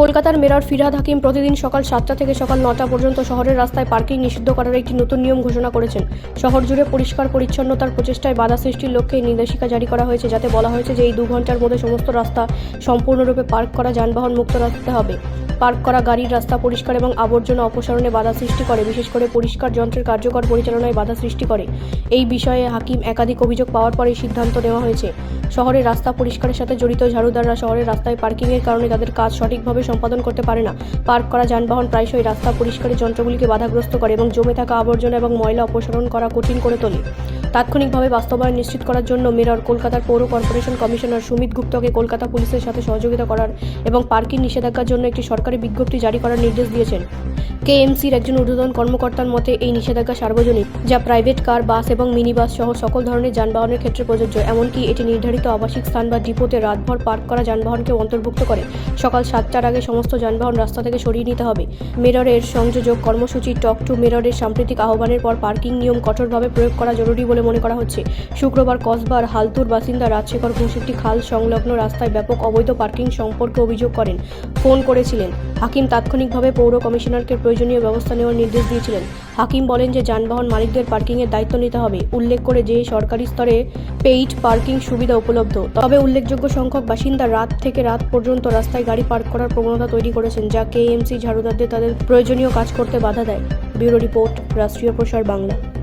কলকাতার মেয়র ফিরহাদ হাকিম প্রতিদিন সকাল সাতটা থেকে সকাল নটা পর্যন্ত শহরের রাস্তায় পার্কিং নিষিদ্ধ করার একটি নতুন নিয়ম ঘোষণা করেছেন। শহর জুড়ে পরিষ্কার পরিচ্ছন্নতার প্রচেষ্টায় বাধা সৃষ্টির লক্ষ্যে নির্দেশিকা জারি করা হয়েছে, যাতে বলা হয়েছে যে এই দু ঘণ্টার মধ্যে সমস্ত রাস্তা সম্পূর্ণরূপে পার্ক করা, যানবাহন মুক্ত রাখতে হবে। পার্ক করা গাড়ির রাস্তা পরিষ্কার এবং আবর্জনা অপসারণে বাধা সৃষ্টি করে। বিশেষ করে পরিষ্কার যন্ত্রের কার্যকর পরিচালনায় বাধা সৃষ্টি করে। এই বিষয়ে হাকিম একাধিক অভিযোগ পাওয়ার পরে সিদ্ধান্ত নেওয়া হয়েছে। শহরের রাস্তা পরিষ্কারের সাথে জড়িত ঝাড়ুদাররা শহরের রাস্তায় পার্কিংয়ের কারণে তাদের কাজ সঠিকভাবে সম্পাদন করতে পারে না। পার্ক করা যানবাহন প্রায়শই রাস্তা পরিষ্কারের যন্ত্রগুলিকে বাধাগ্রস্ত করে এবং জমে থাকা আবর্জনা এবং ময়লা অপসারণ করা কঠিন করে তোলে। তাৎক্ষণিকভাবে বাস্তবায়ন নিশ্চিত করার জন্য মেয়র কলকাতার পৌর কর্পোরেশন কমিশনার সুমিত গুপ্তকে কলকাতা পুলিশের সাথে সহযোগিতা করার এবং পার্কিং নিষেধাজ্ঞার জন্য একটি সরকারি বিজ্ঞপ্তি জারি করার নির্দেশ দিয়েছেন। কেএমসির একজন ঊর্ধ্বতন কর্মকর্তার মতে এই নিষেধাজ্ঞা সার্বজনীন, যা প্রাইভেট কার, বাস এবং মিনি বাস সহ সকল ধরনের যানবাহনের ক্ষেত্রে প্রযোজ্য। এমনকি এটি নির্ধারিত আবাসিক স্থান বা ডিপোতে রাতভর পার্ক করা যানবাহনকে অন্তর্ভুক্ত করে। সকাল সাতটার আগে সমস্ত যানবাহন রাস্তা থেকে সরিয়ে নিতে হবে। মেয়রের সংযোজক কর্মসূচি টক টু মেয়রের সাম্প্রতিক আহ্বানের পর পার্কিং নিয়ম কঠোরভাবে প্রয়োগ করা জরুরি বলে মনে করা হচ্ছে। শুক্রবার কসবার, হালতুর বাসিন্দা রাজশেখর ঘোষ একটি খাল সংলগ্ন রাস্তায় ব্যাপক অবৈধ পার্কিং সম্পর্কে অভিযোগ করেন। ফোন করেছিলেন। হাকিম তাৎক্ষণিকভাবে পৌর কমিশনারকে প্রয়োজনীয় ব্যবস্থা নেওয়ার নির্দেশ দিয়েছিলেন। হাকিম বলেন যে যানবাহন মালিকদের পার্কিংয়ের দায়িত্ব নিতে হবে। উল্লেখ করে যে সরকারি স্তরে পেইড পার্কিং সুবিধা উপলব্ধ। তবে উল্লেখযোগ্য সংখ্যক বাসিন্দা রাত থেকে রাত পর্যন্ত রাস্তায় গাড়ি পার্ক করার প্রবণতা তৈরি করেছেন, যা কেএমসি ঝাড়ুদারদের তাদের প্রয়োজনীয় কাজ করতে বাধা দেয়। ব্যুরো রিপোর্ট, রাষ্ট্রীয় প্রসার বাংলা।